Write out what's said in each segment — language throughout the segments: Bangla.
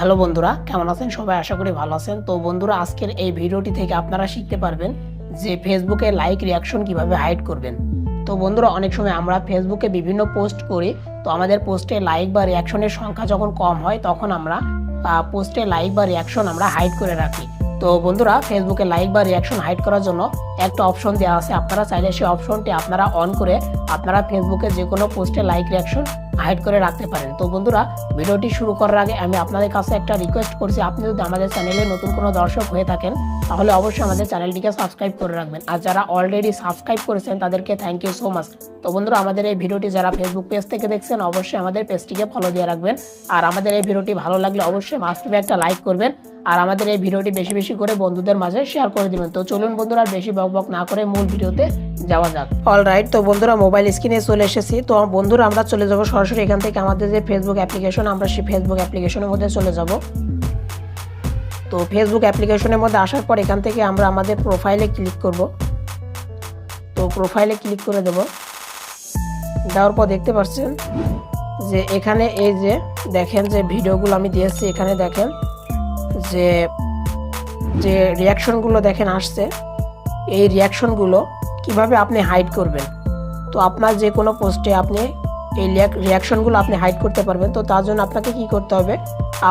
হ্যালো বন্ধুরা, কেমন আছেন? সবাই আশা করি ভালো আছেন। তো বন্ধুরা, আজকের এই ভিডিওটি থেকে আপনারা শিখতে পারবেন যে ফেসবুকে লাইক রিয়াকশন কীভাবে হাইড করবেন। তো বন্ধুরা, অনেক সময় আমরা ফেসবুকে বিভিন্ন পোস্ট করি। তো আমাদের পোস্টে লাইক বা রিয়াকশনের সংখ্যা যখন কম হয়, তখন আমরা পোস্টে লাইক বা রিয়াকশন আমরা হাইড করে রাখি। তো বন্ধুরা ফেসবুকে লাইক বা রিয়াকশন হাইড করার জন্য একটা অপশন দেওয়া আছে। আপনারা চাইলে সেই অপশনটি আপনারা অন করে আপনারা ফেসবুকে যে কোনো পোস্টে লাইক রিয়াকশন হাইড করে রাখতে পারেন। তো বন্ধুরা, ভিডিওটি শুরু করার আগে আমি আপনাদের কাছে একটা রিকোয়েস্ট করছি। আপনি যদি আমাদের চ্যানেলে নতুন কোনো দর্শক হয়ে থাকেন, তাহলে অবশ্যই আমাদের চ্যানেলটিকে সাবস্ক্রাইব করে রাখবেন। আর যারা অলরেডি সাবস্ক্রাইব করেছেন, তাদেরকে থ্যাংক ইউ সো মাচ তো বন্ধুরা, আমাদের এই ভিডিওটি যারা ফেসবুক পেজ থেকে দেখছেন, অবশ্যই আমাদের পেজটিকে ফলো দিয়ে রাখবেন। আর আমাদের এই ভিডিওটি ভালো লাগলে অবশ্যই মাস্ট একটা লাইক করবেন। আর আমাদের এই ভিডিওটি বেশি বেশি করে বন্ধুদের মাঝে শেয়ার করে দিবেন। তো চলুন বন্ধুরা, বেশি বক বক না করে মূল ভিডিওতে যাওয়া যাক। অল রাইট তো বন্ধুরা মোবাইল স্ক্রিনে চলে এসেছি। তো বন্ধুরা, আমরা চলে যাব সরাসরি এখান থেকে। আমাদের যে ফেসবুক অ্যাপ্লিকেশন আমরা সেই ফেসবুক অ্যাপ্লিকেশনের মধ্যে চলে যাব। তো ফেসবুক অ্যাপ্লিকেশনের মধ্যে আসার পর এখান থেকে আমরা আমাদের প্রোফাইলে ক্লিক করব। তো প্রোফাইলে ক্লিক করে দেব। দেওয়ার পর দেখতে পাচ্ছেন যে এখানে এই যে দেখেন যে ভিডিওগুলো আমি দিয়েছি এখানে দেখেন যে যে রিয়াকশনগুলো দেখেন আসছে, এই রিয়াকশনগুলো কীভাবে আপনি হাইড করবেন? তো আপনার যে কোনো পোস্টে আপনি এই রিয়াকশনগুলো আপনি হাইড করতে পারবেন। তো তার জন্য আপনাকে কি করতে হবে?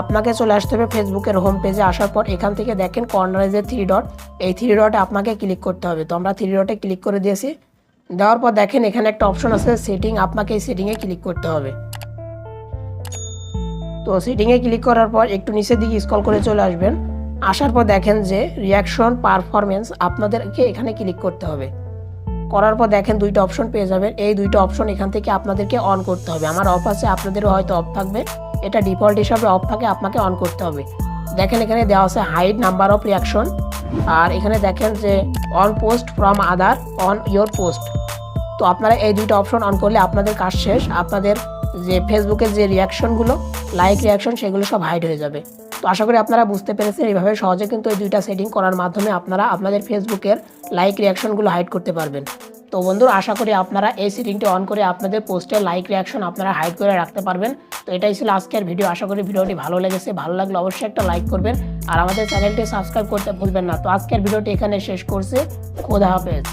আপনাকে চলে আসতে হবে ফেসবুকের হোম পেজে আসার পর এখান থেকে দেখেন কর্নারে যে থ্রি ডট এই থ্রি ডটে আপনাকে ক্লিক করতে হবে। তো আমরা থ্রি ডটে ক্লিক করে দিয়েছি। দেওয়ার পর দেখেন এখানে একটা অপশন আছে সেটিং আপনাকে এই সেটিংয়ে ক্লিক করতে হবে। তো সেটিংয়ে ক্লিক করার পর একটু নিচের দিকে স্কল করে চলে আসবেন। আসার পর দেখেন যে রিয়াকশন পারফরমেন্স আপনাদেরকে এখানে ক্লিক করতে হবে। করার পর দেখেন দুইটা অপশন পেয়ে যাবেন। এই দুইটা অপশন এখান থেকে আপনাদেরকে অন করতে হবে। আমার অফ আছে, আপনাদেরও হয়তো অফ থাকবে। এটা ডিফল্ট হিসাবে অফ থাকে, আপনাকে অন করতে হবে। দেখেন এখানে দেওয়া আছে হাইট নাম্বার অফ রিয়াকশন আর এখানে দেখেন যে on post from other on your post তো আপনারা এই দুইটা অপশন অন করলে আপনাদের কাজ শেষ। আপনাদের যে ফেসবুকের যে রিয়াকশনগুলো লাইক রিয়াকশন সেগুলো সব হাইড হয়ে যাবে। তো আশা করি আপনারা বুঝতে পেরেছেন, এইভাবে সহজে কিন্তু এই দুইটা সেটিং করার মাধ্যমে আপনারা আপনাদের ফেসবুকের লাইক রিয়াকশনগুলো হাইড করতে পারবেন। তো বন্ধুরা, আশা করি আপনারা এই সেটিংটি অন করে আপনাদের পোস্টের লাইক রিয়াকশন আপনারা হাইড করে রাখতে পারবেন। তো এটাই ছিল আজকের ভিডিও আশা করি ভিডিওটি ভালো লেগেছে। ভালো লাগলে অবশ্যই একটা লাইক করবেন। আর আমাদের চ্যানেলটি সাবস্ক্রাইব করতে ভুলবেন না। তো আজকের ভিডিওটি এখানে শেষ করছি। খোদা হাফেজ।